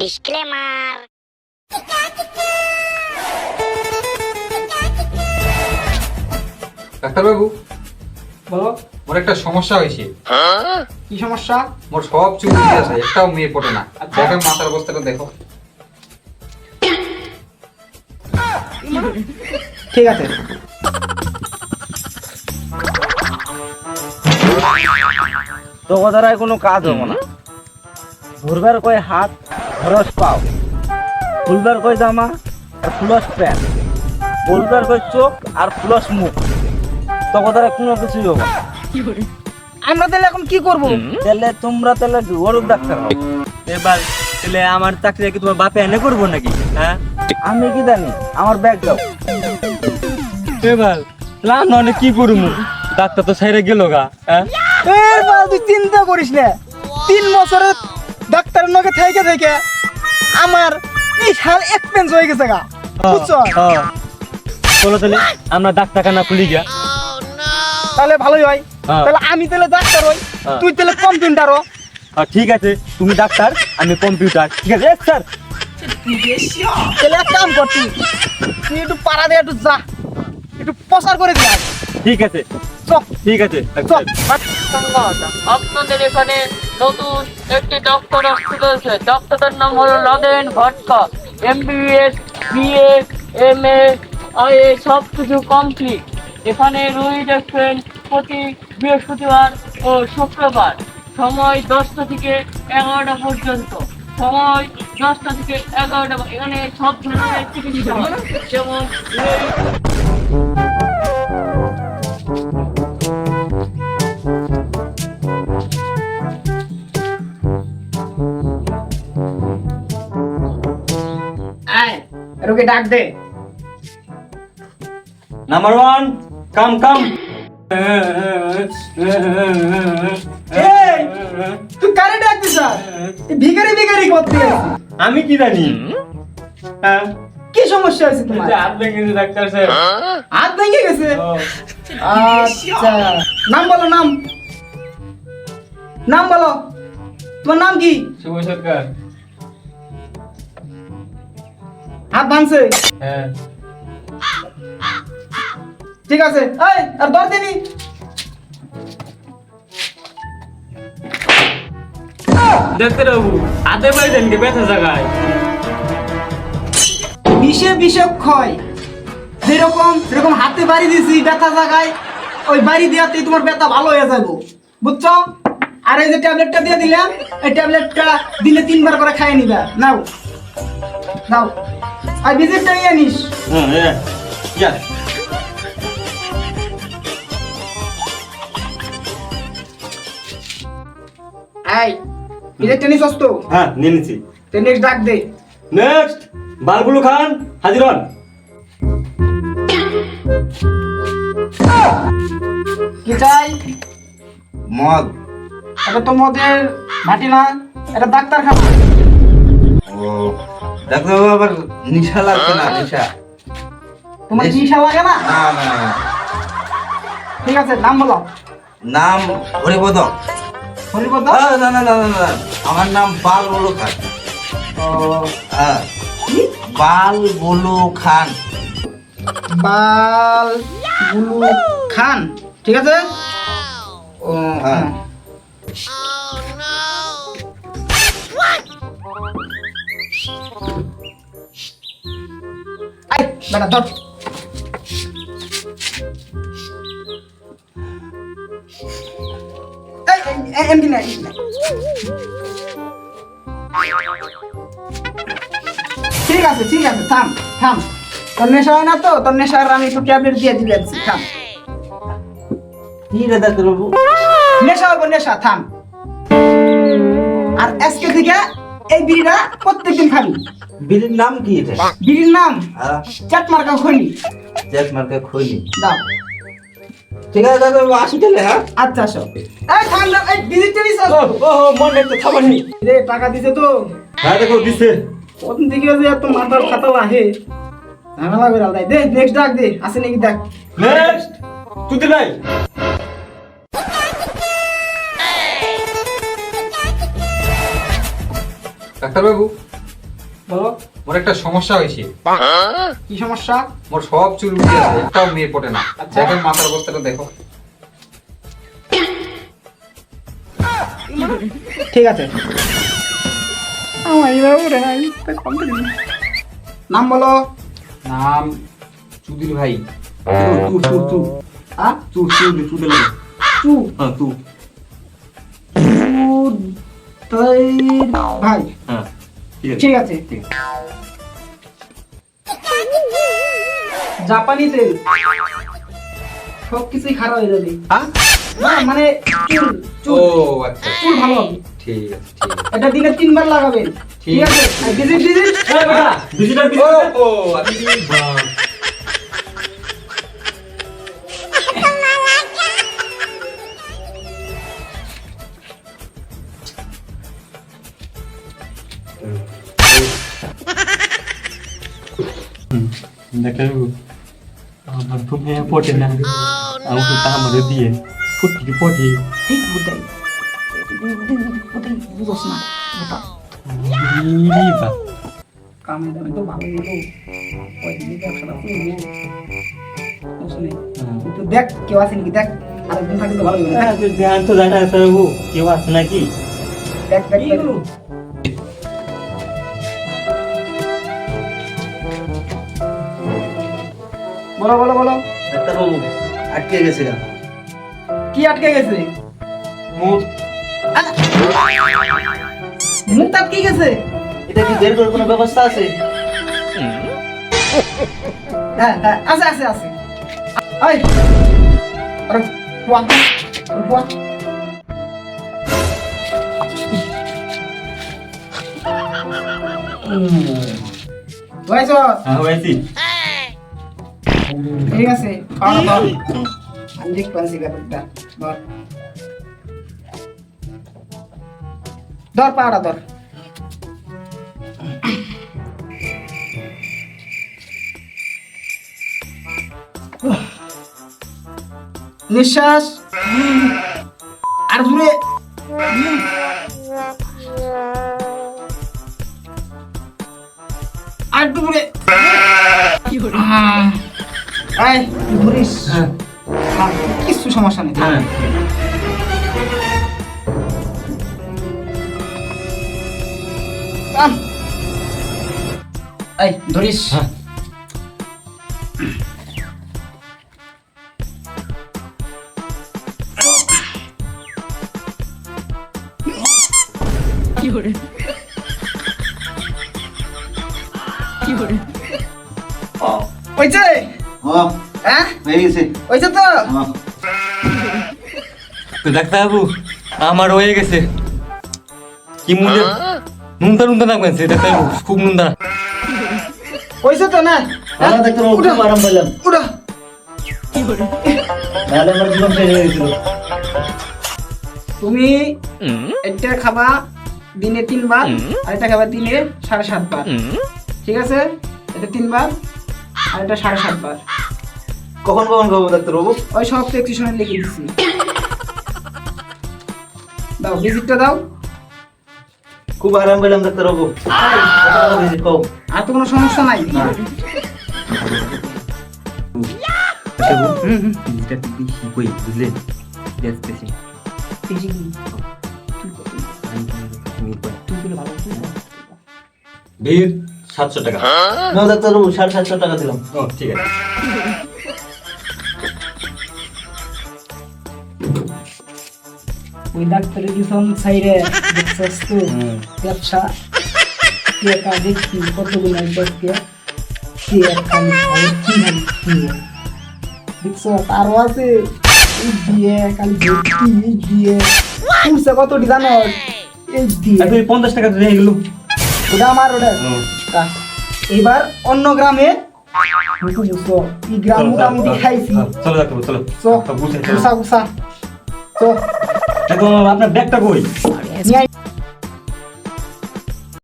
Disclaimer ডাক্তারবাবু বলো। মোর একটা সমস্যা হয়েছে। কি সমস্যা? মোর সব চুল উঠে আছে একটাও মেয়ে পড়ে না। আচ্ছা। দেখো মাথার অবস্থাটা দেখো। ঠিক আছে। তো দ্বারাই কোনো কাজ হব না। ঘুরবার কয় হাত? খরচ পাও। খুলবার কয় জামা? আর ফুলস প্যান্ট। বলবার কয় চোখ আর ফুলস মুখ। তোকে দ্বারা কোনো কিছুই হব আমরা তাহলে এখন কি করব? তাহলে তোমরা তাহলে গরুর ডাক্তার হও। এবার তাহলে আমার চাকরি কি তোমার বাপে এনে করব নাকি? হ্যাঁ? আমি কি জানি? আমার ব্যাগ দাও। এবার লাম না কি করব? ডাক্তার তো সাইরে গেল গা হ্যাঁ? তুই চিন্তা করিস না। তিন বছরে ডাক্তারের নকে থেকে থেকে আমার বিশাল এক্সপেন্স হয়ে গেছে গা। বুঝছ। চলো তাহলে আমরা ডাক্তারখানা খুলি গিয়া। তাহলে ভালোই হয়। তাহলে আমি তাহলে ডাক্তার হই। তুই তাহলে কম্পিউটার হ। হ্যাঁ, ঠিক আছে তুমি ডাক্তার আমি কম্পিউটার ঠিক আছে স্যার তাহলে এক কাম কর তুই। একটু পাড়া দিয়ে একটু যা। একটু প্রচার করে দিয়া ঠিক আছে। ঠিক আছে আপনাদের এখানে নতুন একটি ডক্টর আসতে চলেছে। ডক্টরের নাম হলো Naden Bhatta. MBBS BA MA IA IA সব কিছু কমপ্লিট এখানে রুই দেখবেন প্রতি বৃহস্পতিবার ও শুক্রবার। সময় দশটা থেকে এগারোটা পর্যন্ত। সময় দশটা থেকে এগারোটা এখানে সব ধরনের চিকিৎসা যেমন রোগে ডাক দে। নাম্বার ওয়ান কাম কাম তুই কারে ভিখারি ভিখারি করতে আমি কি জানি? হ্যাঁ। কি সমস্যা হয়েছে তোমার? হাত ভেঙেছে ডাক্তার স্যার হাত ভেঙে গেছে? আচ্ছা। নাম বলো নাম। নাম বলো। তোমার নাম কি? শুভ সরকার হাত ভাঙছে। হ্যাঁ। ঠিক আছে এই আর দর দিনি ডাক্তার বাবু হাতে বাড়ি দেন কে ব্যথা জায়গায় বিষে বিষক্ষয় যেরকম যেরকম হাতে বাড়ি দিছি ব্যথা জায়গায় ওই বাড়ি দেওয়াতেই তোমার ব্যথা ভালো হয়ে যাব বুঝছ? আর এই যে ট্যাবলেটটা দিয়ে দিলাম এই ট্যাবলেটটা দিনে তিনবার করে খাইয়ে নিবা। নাও। নাও আর ভিজিটটা নিয়ে নিস হ্যাঁ হ্যাঁ যা। এই ভিজিটটা নিস তো? হ্যাঁ নিয়ে নিচ্ছি তো নেক্সট ডাক দে। নেক্সট বালগুলো খান হাজির হন। কি চাই? মদ। এটা তো মদের ভাটি না এটা ডাক্তার খাব। ও। ডাক্তারবাবু আবার নিশা লাগছে না নিশা। তোমার। চিকিৎসা লাগে না? না না। ঠিক আছে নাম বলো। নাম হরিপদ হরিপদ না না না না আমার নাম বাল বলু খান। হ্যাঁ। বাল বলু খান। বাল গুলু খান। ঠিক আছে? ও হ্যাঁ। বেটা ধর। এমনি না, এমনি না। ঠিক আছে ঠিক আছে থাম থাম। তোর নেশা হয় না তো তোর নেশার আমি একটু ট্যাবলেট দিয়ে দিলে থাম। কি ডাক্তারবাবু নেশা হবে নেশা থাম। আর আজকে থেকে এই বিড়িটা প্রত্যেকদিন খাবি। বিড়ির নাম কি এটা? বিড়ির নাম হ্যাঁ। চাট মার্কা খনি। জ্যাক মার্কে খৈনি। দাও। ঠিক আছে ডাক্তারবাবু আসি তাহলে হ্যাঁ? আচ্ছা আসো। এই না এই বিড়িটা নিস ও ও মন একটু খাবারনি রে টাকা দিছে তো। হ্যাঁ দেখো দিছে। কতদিন থেকে যে এত মাথার খাতাল আহে ঝামেলা করে আলাদা দে নেক্সট ডাক দে আসে নাকি দেখ। নেক্সট তুই নাই। ডাক্তারবাবু বলো। মোর একটা সমস্যা হয়েছে কি সমস্যা? মোর সব চুল উঠে আছে একটাও মেয়ে পটে না। আচ্ছা। দেখেন মাথার অবস্থাটা দেখো। ঠিক আছে। তো। নাম বলো। নাম চুদির ভাই। তু তু তু হ্যাঁ তু তু তু চু হ্যাঁ তু ভাই। হ্যাঁ ঠিক আছে। জাপানি তেল। সব কিছুই খারাপ হয়ে যাবে। হ্যাঁ না মানে চুল চুল। আচ্ছা। চুল ভালো হবে। ঠিক আছে ঠিক আছে। এটা দিনে তিনবার লাগাবেন। ঠিক আছে? ভিজিট ভিজিট ডিজিটাল ও ও আমার তো মেয়ে পটে না তা আমার দিয়ে ফুটকি পটে ঠিক বুঝাই বুঝোস না কামে দামে তো ভালো হলো ওই দিকে ব্যবসাটা করব বুঝলি তুই দেখ কেউ আছে নাকি দেখ আরেকদিন থাকলে তো ভালো না ধ্যান তো দেখা যাব কেউ আছে নাকি দেখ দেখ বলো বলো বলো। ডাক্তারবাবু আটকে গেছে গা কি আটকে গেছে? মুখ। মুখ আটকে গেছে? এটা কি বের করার কোনো ব্যবস্থা আছে? হ্যাঁ হ্যাঁ আছে আছে আছে। আই আরে ফুয়া আরে ফুয়া ভাই চল হ্যাঁ হয়েছি। ঠিক আছে আমি দেখ পাচ্ছি ব্যাপারটা ধর। ধর পাড়া ধর। নিঃশ্বাস। আর জুড়ে কিচ্ছু সমস্যা নেই। থাক। হ্যাঁ। থাম। এই ধরিস। হ্যাঁ। ওইছে হ্যাঁ। হ্যাঁ? হয়ে গেছে ওইছে তো। হ্যাঁ। তো ডাক্তারবাবু আমার হয়ে গেছে। কি নুনতা নুনতা না ডাক্তারবাবু খুব নুনতা তো না। হ্যাঁ ডাক্তারবাবু খুব আরাম পেলাম উড়া তাহলে আমার জীবন শেষ হয়ে গেছিল। তুমি একটা খাবা দিনে তিনবার আর এটা খাবা দিনে সাড়ে সাতবার। ঠিক আছে? এটা তিনবার আর এটা সাড়ে সাতবার। কখন কখন খাব ডাক্তারবাবু ওই সব প্রেসক্রিপশনে লিখে দিচ্ছি দাও ভিজিটটা দাও। খুব আরাম পেলাম ডাক্তারবাবু কম আর তো কোনো সমস্যা নাই। কই দেখতেছি সাতশো টাকা। না ডাক্তারবাবু সাড়ে সাতশো টাকা দিলাম। ও ঠিক আছে। ওই পিছন সাইডে দেখছস তো ব্যবসা? কি একা দেখছি কতগুলো কি কি কি? দেখছ আরও আছে। দিয়ে ভর্তি দিয়ে কতটি জানো? এই দিয়ে তুই পঞ্চাশ টাকা দিয়ে গেল। ওটা আমার ওটা। এবার অন্য গ্রামে এই গ্রাম মোটামুটি খাইছি। চলো চলো চো বুঝে গুসা গুসা চো আপনার ব্যাগটা কই।